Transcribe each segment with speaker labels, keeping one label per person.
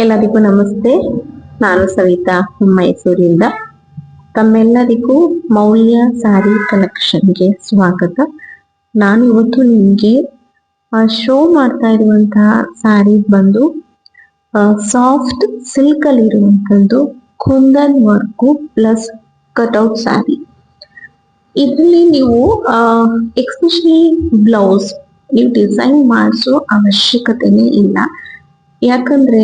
Speaker 1: ಎಲ್ಲರಿಗೂ ನಮಸ್ತೆ. ನಾನು ಸವಿತಾ ಮೈಸೂರಿಂದ ತಮ್ಮೆಲ್ಲರಿಗೂ ಮೌಲ್ಯ ಸಾರಿ ಕಲೆಕ್ಷನ್ಗೆ ಸ್ವಾಗತ. ನಾನು ಇವತ್ತು ನಿಮಗೆ ಶೋ ಮಾಡ್ತಾ ಇರುವಂತಹ ಸಾರಿ ಬಂದು ಸಾಫ್ಟ್ ಸಿಲ್ಕ್ ಅಲ್ಲಿ ಇರುವಂತದ್ದು kundan work plus cutout sari ಇದರಲ್ಲಿ ನೀವು ಎಕ್ಸ್ಪೆಷಲಿ ಬ್ಲೌಸ್, ನೀವು ಡಿಸೈನ್ ಮಾಡಿಸೋ ಅವಶ್ಯಕತೆನೇ ಇಲ್ಲ. ಯಾಕಂದ್ರೆ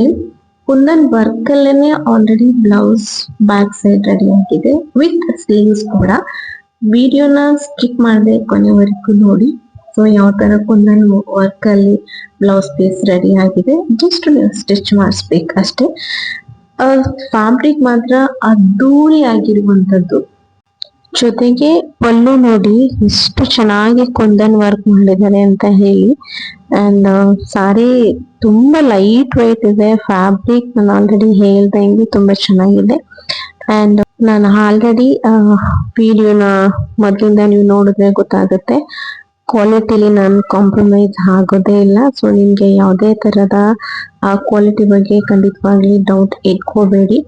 Speaker 1: ಕುಂದನ್ ವರ್ಕ್ ಅಲ್ಲೇನೆ already blouse back side ready ಆಗಿದೆ ವಿತ್ ಸ್ಲೀವ್ಸ್ ಕೂಡ. ವಿಡಿಯೋನ ಸ್ಕಿಪ್ ಮಾಡದೆ ಕೊನೆವರೆಗೂ ನೋಡಿ. ಸೊ ಯಾವ ತರ ಕುಂದನ್ ವರ್ಕ್ ಅಲ್ಲಿ ಬ್ಲೌಸ್ ಪೀಸ್ ರೆಡಿ ಆಗಿದೆ. ಜಸ್ಟ್ ನೀವು ಸ್ಟಿಚ್ ಮಾಡಿಸ್ಬೇಕು ಅಷ್ಟೇ ಫ್ಯಾಬ್ರಿಕ್ ಮಾತ್ರ ಅದ್ದೂರಿ ಆಗಿರುವಂತದ್ದು ಜೊತೆಗೆ ಪಲ್ಲು ನೋಡಿ ಎಷ್ಟು ಚೆನ್ನಾಗಿ ಕುಂದನ್ ವರ್ಕ್ ಮಾಡಿದ್ದಾರೆ ಅಂತ ಹೇಳಿ. ಅಂಡ್ ಸಾರಿ ತುಂಬಾ ಲೈಟ್ ವೈಟ್ ಇದೆ. ಫ್ಯಾಬ್ರಿಕ್ ನಾನು ಆಲ್ರೆಡಿ ಹೇಳ್ದಂಗೆ ತುಂಬಾ ಚೆನ್ನಾಗಿದೆ. ಅಂಡ್ ನಾನು ಆಲ್ರೆಡಿ ವಿಡಿಯೋನ ಮೊದಲಿಂದ ನೀವು ನೋಡಿದ್ರೆ ಗೊತ್ತಾಗುತ್ತೆ. ಕ್ವಾಲಿಟಿಲಿ ನಾನು ಕಾಂಪ್ರಮೈಸ್ ಆಗೋದೇ ಇಲ್ಲ. ಸೊ ನಿಮ್ಗೆ ಯಾವುದೇ ತರದ ಕ್ವಾಲಿಟಿ ಬಗ್ಗೆ ಖಂಡಿತವಾಗ್ಲಿ ಡೌಟ್ ಇಟ್ಕೋಬೇಡಿ.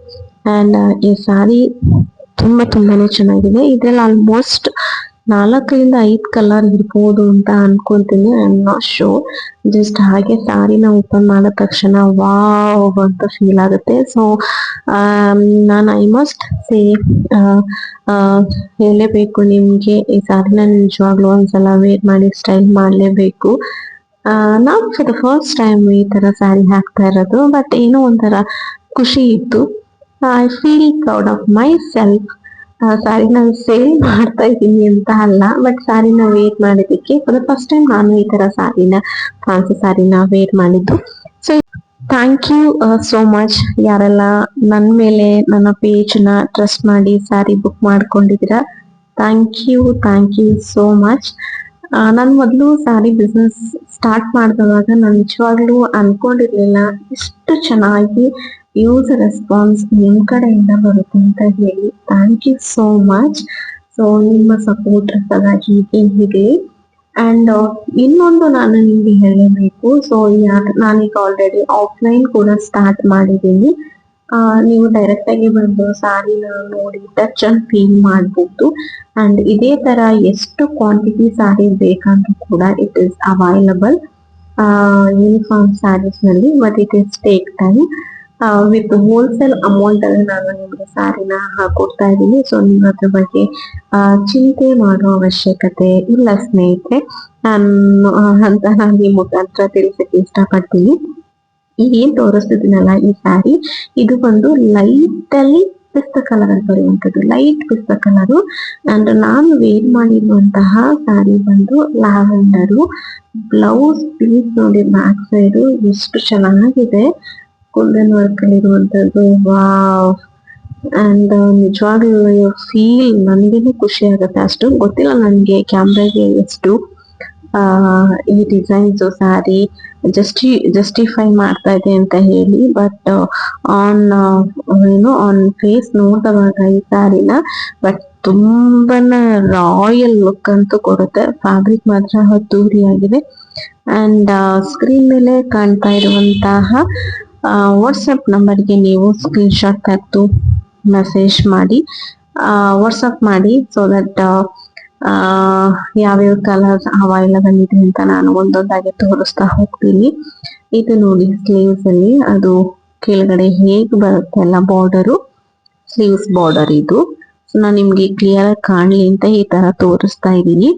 Speaker 1: ಅಂಡ್ ಈ ಸಾರಿ ತುಂಬಾ ತುಂಬಾನೇ ಚೆನ್ನಾಗಿದೆ. ಇದ್ರಲ್ಲಿ ಆಲ್ಮೋಸ್ಟ್ ನಾಲ್ಕರಿಂದ ಐದು ಕಲರ್ ಇರ್ಬೋದು ಅಂತ ಅನ್ಕೊಂತೀನಿ. I am not sure just ಹಾಗೆ ಸಾರಿನ ಓಪನ್ ಮಾಡಿದ ತಕ್ಷಣ ವಾವ್ ಅಂತ ಫೀಲ್ ಆಗುತ್ತೆ. ಸೊ ನಾನು ಐ ಮಸ್ಟ್ ಸೇ ಹೇಳಲೇಬೇಕು ನಿಮ್ಗೆ ಈ ಸಾರಿನ ನಿಜವಾಗ್ಲೂ ಒಂದ್ಸಲ ವೇರ್ ಮಾಡಿ ಸ್ಟೈಲ್ ಮಾಡಲೇಬೇಕು. ನಾನು ಫಾರ್ ದ ಫಸ್ಟ್ ಟೈಮ್ ಈ ತರ ಸ್ಯಾರಿ ಹಾಕ್ತಾ ಇರೋದು ಬಟ್ ಏನೋ ಒಂಥರ ಖುಷಿ ಇತ್ತು. I feel proud of myself ಸಾರಿನ ಸೇಲ್ ಮಾಡ್ತಾ ಇದ್ದೀನಿ ಅಂತ ಅಲ್ಲ ಬಟ್ ಸಾರಿನ ವೇರ್ ಮಾಡಿದ್ದಕ್ಕೆ ಫಾರ್ ದ ಫಸ್ಟ್ ಟೈಮ್ ನಾನು ಈ ತರ ಸಾರಿನ ಫ್ಯಾನ್ಸಿ ಸಾರಿನ ವೇರ್ ಮಾಡಿದ್ದು. So thank you so much ಯಾರೆಲ್ಲ ನನ್ನ ಮೇಲೆ, ನನ್ನ ಪೇಜ್ನ ಟ್ರಸ್ಟ್ ಮಾಡಿ ಸಾರಿ ಬುಕ್ ಮಾಡ್ಕೊಂಡಿದ್ದೀರಾ thank you thank you so much ನಾನು ಮೊದಲು ಸಾರಿ ಬಿಸ್ನೆಸ್ ಸ್ಟಾರ್ಟ್ ಮಾಡಿದವಾಗ ನಾನು ನಿಜವಾಗ್ಲೂ ಅನ್ಕೊಂಡಿರ್ಲಿಲ್ಲ ಇಷ್ಟು ಚೆನ್ನಾಗಿ ಯೂಸ್ ರೆಸ್ಪಾನ್ಸ್ ನಿಮ್ ಕಡೆಯಿಂದ ಬರುತ್ತೆ ಅಂತ ಹೇಳಿ. Thank you so much so ನಿಮ್ಮ ಸಪೋರ್ಟ್ ಸದಾ ಹೀಗೆ ಹೀಗೆ ಅಂಡ್ ಇನ್ನೊಂದು ನಾನು ನಿಮಗೆ ಹೇಳಬೇಕು. ಸೊ ನಾನೀಗ ಆಲ್ರೆಡಿ ಆಫ್ಲೈನ್ ಕೂಡ ಸ್ಟಾರ್ಟ್ ಮಾಡಿದ್ದೀನಿ. ನೀವು ಡೈರೆಕ್ಟ್ ಆಗಿ ಬಂದು ಸಾರಿನ ನೋಡಿ ಟಚ್ ಅಂಡ್ ಫೀಲ್ ಮಾಡಬಹುದು ಅಂಡ್ ಇದೇ ತರ ಎಷ್ಟು ಕ್ವಾಂಟಿಟಿ ಸಾರಿ ಬೇಕಂತ ಕೂಡ it is available uniform ಸ್ಯಾರೀಸ್ನಲ್ಲಿ but it is take time with wholesale amount ಅಲ್ಲಿ ನಾನು ನಿಮ್ಗೆ ಸಾರಿನ ಹಾಕೊಡ್ತಾ ಇದ್ದೀನಿ. ಸೊ ನೀವು ಅದ್ರ ಬಗ್ಗೆ ಚಿಂತೆ ಮಾಡೋ ಅವಶ್ಯಕತೆ ಇಲ್ಲ ಸ್ನೇಹಿತರೆ. ನಾನು ಅಂತ ನಾನು ಈ ಮುಖಾಂತರ ತಿಳಿಸಕ್ಕೆ ಇಷ್ಟಪಡ್ತೀನಿ. ಏನ್ ತೋರಿಸ್ತಿದ್ದೀನಲ್ಲ ಈ ಸ್ಯಾರಿ ಇದು ಬಂದು ಲೈಟ್ ಅಲ್ಲಿ ಪಿಸ್ತ ಕಲರ್ ಅಂತ ಬರುವಂತದ್ದು ಲೈಟ್ ಪಿಸ್ತ ಕಲರ್ ಅಂಡ್ ನಾನು ವೇರ್ ಮಾಡಿರುವಂತಹ ಸ್ಯಾರಿ ಬಂದು ಲ್ಯಾವೆಂಡರು ಬ್ಲೌಸ್ ಪೀಸ್ ನೋಡಿ ಬ್ಯಾಕ್ ಸೈಡ್ ಎಷ್ಟು ಚೆನ್ನಾಗಿದೆ. ಕುಂದನ್ ವರ್ಕ್ ಇರುವಂತದ್ದು ವಾವ್ ಅಂಡ್ ನಿಜವಾಗ್ಲೂ ಫೀಲ್ ನನ್ಗೇನು ಖುಷಿ ಆಗುತ್ತೆ. ಅಷ್ಟು ಗೊತ್ತಿಲ್ಲ ನನಗೆ ಕ್ಯಾಮ್ರಾಗೆ ಎಷ್ಟು. ಈ ಡಿಸೈನ್ಸ್ ಸ್ಯಾರಿ ಜಸ್ಟಿ ಜಸ್ಟಿಫೈ ಮಾಡ್ತಾ ಇದೆ ಅಂತ ಹೇಳಿ. ಬಟ್ ಆನ್ ಏನು ಆನ್ ಫೇಸ್ ನೋಡಿದವಾಗ ಈ ಸ್ಯಾರಿನ ಬಟ್ ತುಂಬಾನೇ ರಾಯಲ್ ಲುಕ್ ಅಂತೂ ಕೊಡುತ್ತೆ. ಫ್ಯಾಬ್ರಿಕ್ ಮಾತ್ರ ಅದ್ದೂರಿಯಾಗಿದೆ ಆಗಿದೆ ಅಂಡ್ ಸ್ಕ್ರೀನ್ ಮೇಲೆ ಕಾಣ್ತಾ ಇರುವಂತಹ ವಾಟ್ಸಪ್ ನಂಬರ್ಗೆ ನೀವು ಸ್ಕ್ರೀನ್ ಶಾಟ್ ತೆಗೆದು ಮೆಸೇಜ್ ಮಾಡಿ ವಾಟ್ಸಪ್ ಮಾಡಿ ಸೊ ದಟ್ ಯಾವ್ಯಾವ ಕಲರ್ ಅವೈಲಬಲ್ ಇದೆ ಅಂತ ನಾನು ಒಂದೊಂದಾಗಿ ತೋರಿಸ್ತಾ ಹೋಗ್ತೀನಿ. ಇದು ನೋಡಿ ಸ್ಲೀವ್ಸ್ ಅಲ್ಲಿ, ಅದು ಕೆಳಗಡೆ ಹೇಗೆ ಬರುತ್ತೆ ಅಲ್ಲ ಬಾರ್ಡರು ಸ್ಲೀವ್ಸ್ ಬಾರ್ಡರ್ ಇದು. ಸೊ ನಾನು ನಿಮ್ಗೆ ಕ್ಲಿಯರ್ ಆಗಿ ಕಾಣಲಿ ಅಂತ ಈ ತರ ತೋರಿಸ್ತಾ ಇದ್ದೀನಿ.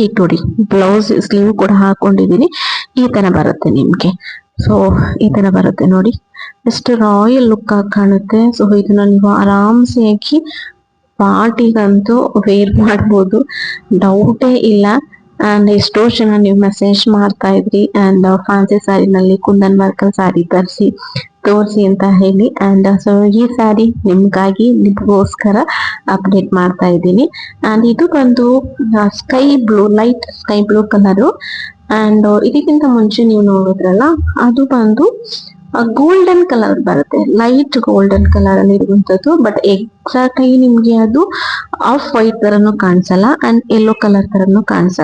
Speaker 1: ಈ ನೋಡಿ ಬ್ಲೌಸ್ ಸ್ಲೀವ್ ಕೂಡ ಹಾಕೊಂಡಿದೀನಿ ಈ ತರ ಬರುತ್ತೆ ನಿಮ್ಗೆ. ಸೊ ಈ ತರ ಬರುತ್ತೆ ನೋಡಿ. ಎಷ್ಟು ರಾಯಲ್ ಲುಕ್ ಆಗಿ ಕಾಣುತ್ತೆ. ಸೊ ಇದನ್ನ ನೀವು ಆರಾಮ್ಸೆ ಪಾರ್ಟಿಗಂತೂ ವೇರ್ ಮಾಡ್ಬೋದು. ಡೌಟೇ ಇಲ್ಲ. ಅಂಡ್ ಎಷ್ಟೋ ಜನ ನೀವು ಮೆಸೇಜ್ ಮಾಡ್ತಾ ಇದ್ರಿ ಅಂಡ್ ಫ್ಯಾನ್ಸಿ ಸ್ಯಾರಿನಲ್ಲಿ ಕುಂದನ್ ವರ್ಕಲ್ ಸ್ಯಾರಿ ತರಿಸಿ, ತೋರಿಸಿ ಅಂತ ಹೇಳಿ. ಅಂಡ್ ಸೊ ಈ ಸ್ಯಾರಿ ನಿಮ್ಗಾಗಿ ನಿಮಗೋಸ್ಕರ ಅಪ್ಡೇಟ್ ಮಾಡ್ತಾ ಇದ್ದೀನಿ. ಅಂಡ್ ಇದು ಬಂದು sky blue light sky blue colour and ಇದಕ್ಕಿಂತ ಮುಂಚೆ ನೀವು ನೋಡಿದ್ರಲ್ಲ, ಅದು ಬಂದು ಗೋಲ್ಡನ್ ಕಲರ್ ಬರುತ್ತೆ. ಲೈಟ್ ಗೋಲ್ಡನ್ ಕಲರ್ ಅಲ್ಲಿ ಇರುವಂತದ್ದು ಬಟ್ ಎಕ್ಸಾಕ್ಟ್ ಆಗಿ ನಿಮ್ಗೆ ಅದು ಆಫ್ ವೈಟ್ ತರನು ಕಾಣಿಸಲ್ಲ ಅಂಡ್ ಯೆಲ್ಲೋ ಕಲರ್ ತರನು ಕಾಣಿಸಲ್ಲ.